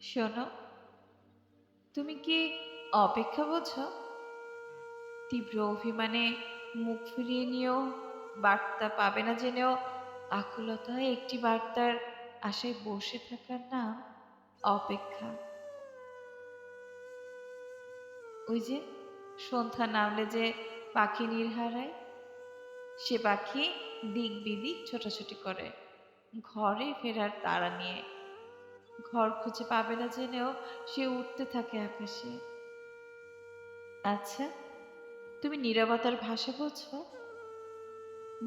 শোনো, তুমি কি অপেক্ষা বোঝো? তীব্র অভিমানে মুখ ফিরিয়ে নিয়েও বার্তা পাবে না জেনেও আকুলতায় একটি বার্তার আশায় বসে থাকার নাম অপেক্ষা। ওই যে সন্ধ্যা নামলে যে পাখি নির্হারায়, সে পাখি দিক বিদিক ছোটাছুটি করে, ঘরে ফেরার তাড়া নিয়ে ঘর খুঁজে পাবে না জেনেও সে উঠতে থাকে আকাশে। আচ্ছা তুমি নীরবতার ভাষা বোঝো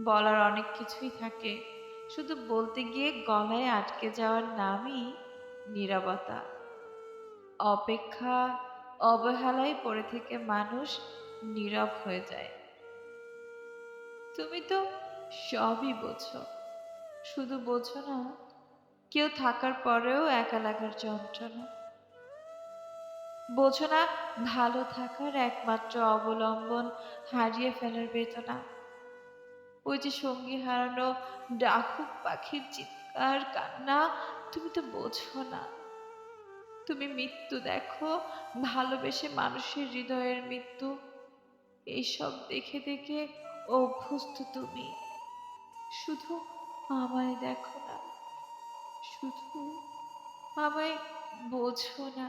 বলার অনেক কিছুই থাকে। শুধু বলতে গিয়ে গলায় আটকে যাওয়ার নামই নীরবতা। অপেক্ষা, অবহেলায় পড়ে থেকে মানুষ নীরব হয়ে যায়। তুমি তো সবই বোঝো। শুধু বোঝো না কেউ থাকার পরেও একা লাগার যন্ত্রণা। বোঝো না, ভালো থাকার একমাত্র অবলম্বন হারিয়ে ফেলার বেদনা। ওই যে সঙ্গী হারানো ডাকুক পাখির চিৎকার, কান্না, তুমি তো বোঝো না। তুমি মৃত্যু দেখো, ভালোবেসে মানুষের হৃদয়ের মৃত্যু। এইসব দেখে দেখে অভ্যস্ত তুমি। শুধু আমায় দেখো না। শুধু আমায় বোঝো না।